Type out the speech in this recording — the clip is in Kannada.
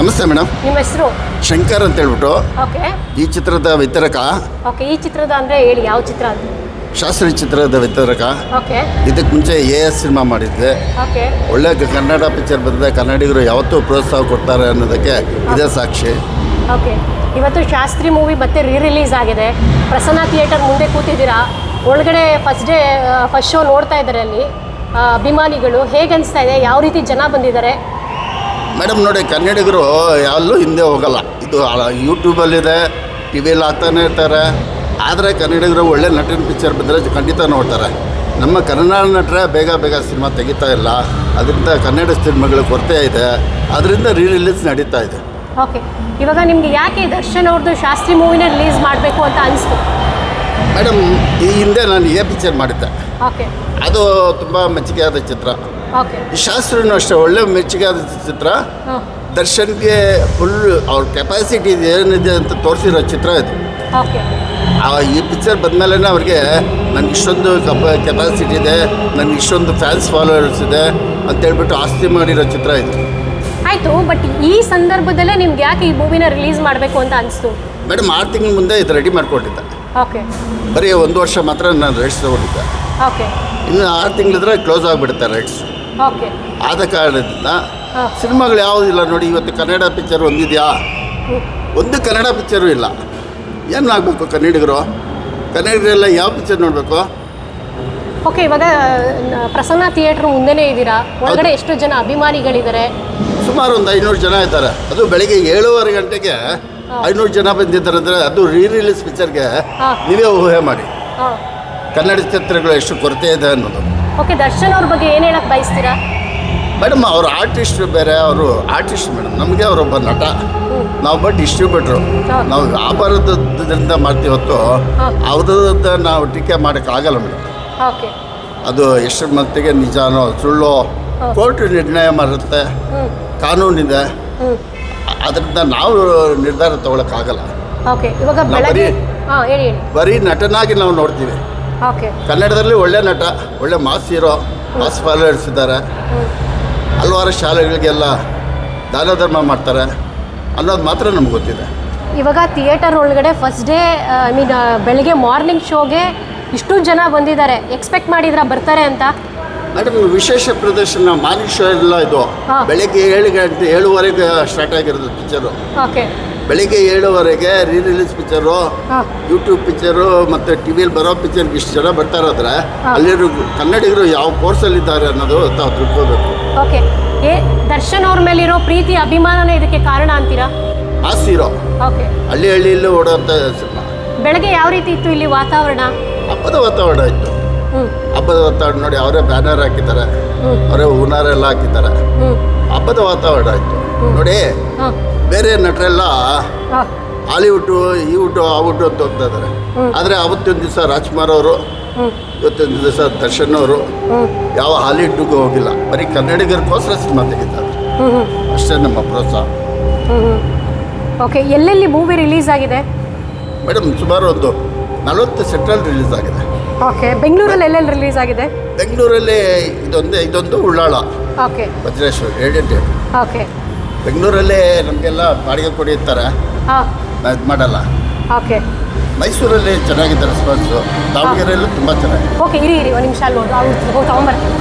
ನಮಸ್ತೆ ಮೇಡಮ್. ನಿಮ್ಮ ಹೆಸರು? ಶಂಕರ್ ಅಂತ ಹೇಳ್ಬಿಟ್ಟು. ಓಕೆ. ಈ ಚಿತ್ರದ ವಿತರಕ. ಓಕೆ ಈ ಚಿತ್ರದ ಅಂದ್ರೆ ಹೇಳಿ ಯಾವ ಚಿತ್ರ ಅದು? ಶಾಸ್ತ್ರೀಯ ಚಿತ್ರದ ವಿತರಕ. ಓಕೆ. ಇದಕ್ಕೆ ಮುಂಚೆ ಎ ಎಸ್ ಸಿನಿಮಾ ಮಾಡಿದ್ದೆ. ಓಕೆ. ಒಳ್ಳೆ ಕನ್ನಡ ಪಿಕ್ಚರ್ ಬಂದರೆ ಕನ್ನಡಿಗರು ಯಾವತ್ತೂ ಪ್ರೋತ್ಸಾಹ ಕೊಡ್ತಾರೆ ಅನ್ನೋದಕ್ಕೆ ಇದೇ ಸಾಕ್ಷಿ. ಓಕೆ. ಇವತ್ತು ಶಾಸ್ತ್ರಿ ಮೂವಿ ಮತ್ತೆ ರೀ ರಿಲೀಸ್ ಆಗಿದೆ. ಪ್ರಸನ್ನ ಥಿಯೇಟರ್ ಮುಂದೆ ಕೂತಿದ್ದೀರಾ? ಒಳಗಡೆ ಫಸ್ಟ್ ಡೇ ಫಸ್ಟ್ ಶೋ ನೋಡ್ತಾ ಇದ್ದಾರೆ ಅಲ್ಲಿ. ಅಭಿಮಾನಿಗಳು. ಹೇಗೆ ಅನಿಸ್ತಾ ಇದೆ? ಯಾವ ರೀತಿ ಜನ ಬಂದಿದ್ದಾರೆ? ಮೇಡಮ್ ನೋಡಿ ಕನ್ನಡಿಗರು ಎಲ್ಲೂ ಹಿಂದೆ ಹೋಗಲ್ಲ. ಇದು ಯೂಟ್ಯೂಬಲ್ಲಿದೆ ಟಿ ವಿಲಿ ಹಾಕ್ತಾನೆ ಇರ್ತಾರೆ. ಆದರೆ ಕನ್ನಡಿಗರು ಒಳ್ಳೆ ನಟನ ಪಿಕ್ಚರ್ ಬಂದರೆ ಖಂಡಿತ ನೋಡ್ತಾರೆ. ನಮ್ಮ ಕನ್ನಡ ನಟರೇ ಬೇಗ ಬೇಗ ಸಿನಿಮಾ ತೆಗಿತಾ ಇಲ್ಲ. ಅದರಿಂದ ಕನ್ನಡ ಸಿನಿಮಾಗಳ ಕೊರತೆ ಇದೆ. ಅದರಿಂದ ರೀ ರಿಲೀಸ್ ನಡೀತಾ ಇದೆ. ಓಕೆ. ಇವಾಗ ನಿಮಗೆ ಯಾಕೆ ದರ್ಶನ್ ಅವ್ರದ್ದು ಶಾಸ್ತ್ರಿ ಮೂವಿನ ರಿಲೀಸ್ ಮಾಡಬೇಕು ಅಂತ ಅನಿಸ್ತು? ಮೇಡಮ್ ಈ ಹಿಂದೆ ನಾನು ಎ ಪಿಕ್ಚರ್ ಮಾಡಿದ್ದೆ. ಓಕೆ. ಅದು ತುಂಬ ಮೆಚ್ಚುಗೆಯಾದ ಚಿತ್ರ. ಶಾಸ್ತ್ರನೂ ಅಷ್ಟೇ ಒಳ್ಳೆ ಮೆಚ್ಚುಗೆಯಾದ ಚಿತ್ರ. ದರ್ಶನ್ಗೆ ಫುಲ್ ಅವ್ರ ಕೆಪಾಸಿಟಿ ಏನಿದೆ ಅಂತ ತೋರಿಸಿರೋ ಚಿತ್ರ ಇದು. ಆ ಈ ಪಿಕ್ಚರ್ ಬಂದಮೇಲೆ ಅವ್ರಿಗೆ ನನಗೆ ಇಷ್ಟೊಂದು ಕಪ ಕೆಪಾಸಿಟಿ ಇದೆ ನನಗೆ ಇಷ್ಟೊಂದು ಫ್ಯಾನ್ಸ್ ಫಾಲೋವರ್ಸ್ ಇದೆ ಅಂತೇಳ್ಬಿಟ್ಟು ಆಸ್ತಿ ಮಾಡಿರೋ ಚಿತ್ರ ಇದು. ಆಯಿತು ಬಟ್ ಈ ಸಂದರ್ಭದಲ್ಲೇ ನಿಮ್ಗೆ ಯಾಕೆ ಈ ಮೂವಿನ ರಿಲೀಸ್ ಮಾಡಬೇಕು ಅಂತ ಅನಿಸ್ತು? ಮೇಡಮ್ ಆರು ತಿಂಗಳ ಮುಂದೆ ಇದು ರೆಡಿ ಮಾಡ್ಕೊಂಡಿದ್ದೆ ಓಕೆ. ಬರೀ ಒಂದು ವರ್ಷ ಮಾತ್ರ ನಾನು ರೈಟ್ಸ್ ತೊಗೊಂಡಿದ್ದೆ. ಓಕೆ. ಇನ್ನು ಆರು ತಿಂಗಳಿದ್ರೆ ಕ್ಲೋಸ್ ಆಗಿಬಿಡುತ್ತೆ ರೈಟ್ಸ್ ಆದ ಕಾರಣದಿಂದ ಸಿನಿಮಾಗಳು ಯಾವುದಿಲ್ಲ ನೋಡಿ ಇವತ್ತು ಕನ್ನಡ ಪಿಕ್ಚರ್ ಒಂದಿದೆಯಾ? ಒಂದು ಕನ್ನಡ ಪಿಕ್ಚರು ಇಲ್ಲ. ಏನು ಆಗಬೇಕು ಕನ್ನಡಿಗರು? ಕನ್ನಡಿಗರೆಲ್ಲ ಯಾವ ಪಿಕ್ಚರ್ ನೋಡಬೇಕು? ಓಕೆ ಇವಾಗ ಪ್ರಸನ್ನ ಥಿಯೇಟ್ರ್ ಮುಂದೆನೇ ಇದ್ದೀರಾ? ಒಳಗಡೆ ಎಷ್ಟು ಜನ ಅಭಿಮಾನಿಗಳಿದ್ದಾರೆ? ಸುಮಾರು ಒಂದು ಐನೂರು ಜನ ಇದ್ದಾರೆ. ಅದು ಬೆಳಿಗ್ಗೆ ಏಳುವರೆ ಗಂಟೆಗೆ ಐನೂರು ಜನ ಬಂದಿದ್ದಾರೆ ಅಂದರೆ ಅದು ರೀ ರಿಲೀಸ್ ಪಿಕ್ಚರ್ಗೆ ನೀವೇ ಊಹೆ ಮಾಡಿ. ಕನ್ನಡ ಚಿತ್ರಗಳು ಎಷ್ಟು ಕೊರತೆ ಇದೆ ಅನ್ನೋದು. ಓಕೆ ದರ್ಶನ್ ಅವ್ರ ಬಗ್ಗೆ ಏನು ಹೇಳಕ್ಕೆ ಬಯಸ್ತೀರಾ? ಮೇಡಮ್ ಅವರು ಆರ್ಟಿಸ್ಟ್ ಬೇರೆ ಅವರು ಆರ್ಟಿಸ್ಟ್ ಮೇಡಮ್. ನಮಗೆ ಅವರೊಬ್ಬ ನಟ. ನಾವೊಬ್ಬ ಡಿಸ್ಟ್ರಿಬ್ಯೂಟ್ರು ಹಾಂ. ನಾವು ವ್ಯಾಪಾರದಿಂದ ಮಾಡ್ತೀವಿ ಹೊತ್ತು. ಅವ್ರದ್ದ ನಾವು ಟೀಕೆ ಮಾಡೋಕ್ಕಾಗಲ್ಲ ಮೇಡಮ್. ಓಕೆ. ಅದು ಎಷ್ಟರ ಮಟ್ಟಿಗೆ ನಿಜಾನೋ ಸುಳ್ಳು ಕೋರ್ಟ್ ನಿರ್ಣಯ ಮಾಡುತ್ತೆ ಕಾನೂನಿದೆ. ಅದರಿಂದ ನಾವು ನಿರ್ಧಾರ ತಗೊಳಕ್ಕಾಗಲ್ಲ ಓಕೆ ಇವಾಗ ನಾವು ಬರೀ- ಬರೀ ನಟನಾಗಿ ನಾವು ನೋಡ್ತೀವಿ. ಕನ್ನಡದಲ್ಲಿ ಒಳ್ಳೆ ನಟ ಒಳ್ಳೆ ಮಾಸ್ ಹೀರೋ ಮಾಸ್ ಫಾಲೋವರ್ಸ್ ಇದ್ದಾರೆ. ಹಲವಾರು ಶಾಲೆಗಳಿಗೆಲ್ಲ ದಾನ ಧರ್ಮ ಮಾಡ್ತಾರೆ. ಅನ್ನೋದು ಮಾತ್ರ ನಮ್ಗೆ ಗೊತ್ತಿದೆ. ಇವಾಗ ಥಿಯೇಟರ್ ಒಳಗಡೆ ಫಸ್ಟ್ ಡೇ ಐ ಮೀನ್ ಬೆಳಿಗ್ಗೆ ಮಾರ್ನಿಂಗ್ ಶೋಗೆ ಇಷ್ಟು ಜನ ಬಂದಿದ್ದಾರೆ. ಎಕ್ಸ್ಪೆಕ್ಟ್ ಮಾಡಿದ್ರ ಬರ್ತಾರೆ ಅಂತ? ಮೇಡಮ್ ವಿಶೇಷ ಪ್ರದರ್ಶನ ಮಾರ್ನಿಂಗ್ ಶೋ ಎಲ್ಲ ಇದು. ಬೆಳಿಗ್ಗೆ ಬೆಳಗ್ಗೆ ಏಳು ಗಂಟೆ ಏಳುವರೆಗೆ ಸ್ಟಾರ್ಟ್ ಆಗಿರೋದು ಪಿಕ್ಚರು ಓಕೆ ಬೆಳಿಗ್ಗೆ ಏಳುವರೆಗೆ re release picture YouTube picture ಮತ್ತು ಟಿ ವಿಯಲ್ಲಿ ಬರೋ ಪಿಕ್ಚರ್ಗೆ ಇಷ್ಟು ಜನ ಬರ್ತಾರಾದ್ರೆ. ಅಲ್ಲಿರೋ ಕನ್ನಡಿಗರು ಯಾವ ಕೋರ್ಸಲ್ಲಿದ್ದಾರೆ ಅನ್ನೋದು ತಾವು ತಿಳ್ಕೋಬೇಕು. ಓಕೆ. ಏ ದರ್ಶನ್ ಅವ್ರ ಮೇಲಿರೋ ಪ್ರೀತಿ ಅಭಿಮಾನನೇ ಇದಕ್ಕೆ ಕಾರಣ ಅಂತೀರಾ? ಆಸ್ತಿ ಇರೋ ಓಕೆ. ಹಳ್ಳಿ ಹಳ್ಳಿಯಲ್ಲೂ ಓಡೋಂಥ ಸಿನಿಮಾ. ಬೆಳಗ್ಗೆ ಯಾವ ರೀತಿ ಇತ್ತು ಇಲ್ಲಿ ವಾತಾವರಣ? ಹಬ್ಬದ ವಾತಾವರಣ ಇತ್ತು. ಹಬ್ಬದ ವಾತಾವರಣ ನೋಡಿ ಅವರೇ ಬ್ಯಾನರ್ ಹಾಕಿದ್ದಾರೆ. ಅವರೇ ಹೂನಾರ ಎಲ್ಲ ಹಾಕಿದ್ದಾರೆ. ಹಬ್ಬದ ವಾತಾವರಣ ಆಯ್ತು. ನೋಡಿ ಬೇರೆ ನಟರೆಲ್ಲ ಹಾಲಿವುಡ್ ಹಾಲಿವುಡ್ಡು ಈ ಹುಟ್ಟು ಆ ಹುಟ್ಟು ಅಂತ ಹೋಗ್ತಾ ಇದ್ದಾರೆ. ಆದರೆ ಅವತ್ತೊಂದು ದಿವಸ ರಾಜ್ಕುಮಾರ್ ಅವರು ಇವತ್ತೊಂದು ದಿವಸ ದರ್ಶನ್ ಅವರು ಯಾವ ಹಾಲಿವುಡ್ಗೂ ಹೋಗಿಲ್ಲ. ಬರೀ ಕನ್ನಡಿಗರಿಗೋಸ್ಕರ ಸಿನಿಮಾ ತೆಗಿತಾರೆ. ಅಷ್ಟೇ ನಮ್ಮ ಪ್ರೋತ್ಸಾಹ. ಓಕೆ ಎಲ್ಲೆಲ್ಲಿ ಮೂವಿ ರಿಲೀಸ್ ಆಗಿದೆ? ಮೇಡಮ್ ಸುಮಾರು ಒಂದು ನಲವತ್ತು ಸೆಟ್ರಲ್ಲಿ ರಿಲೀಸ್ ಆಗಿದೆ. ಓಕೆ ಬೆಂಗಳೂರಲ್ಲಿ ಎಲ್ಲೆಲ್ಲಿ ರಿಲೀಸ್ ಆಗಿದೆ? ಬೆಂಗಳೂರಲ್ಲಿ ಇದೊಂದು ಇದೊಂದು ಉಳ್ಳಾಳ ಓಕೆ ವಜ್ರೇಶ್ವರಿ ಎರಡೇ ಓಕೆ ಬೆಂಗಳೂರಲ್ಲೇ ನಮಗೆಲ್ಲ ಬಾಡಿಗೆ ಕೊಡಿರ್ತಾರೆ. ಹಾಂ. ನಾವು ಇದು ಮಾಡಲ್ಲ. ಓಕೆ ಮೈಸೂರಲ್ಲಿ ಚೆನ್ನಾಗಿದೆ ರೆಸ್ಪಾನ್ಸು ದಾವಣಗೆರೆಯಲ್ಲೂ ತುಂಬ ಚೆನ್ನಾಗಿದೆ. ಓಕೆ ಇರಿ ಇರಿ ಒಂದು ನಿಮಿಷ ಅಲ್ಲಿ ನೋಡು ಅವ್ರು ಹೋಗಿ ತೊಗೊಂಬರ್ತೀನಿ.